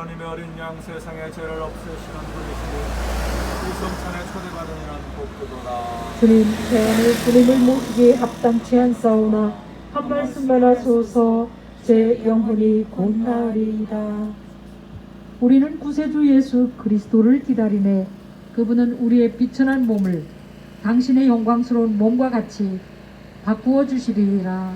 하나님의 어린 양 세상의 죄를 없애시는 분이시니 이 성찬에 초대받은 이는 복도도다 주님, 태양의 주님을 모시기에 합당치 않사오나 한 말씀만 하소서 제 영혼이 곧 나으리이다. 우리는 구세주 예수 그리스도를 기다리네. 그분은 우리의 비천한 몸을 당신의 영광스러운 몸과 같이 바꾸어 주시리라.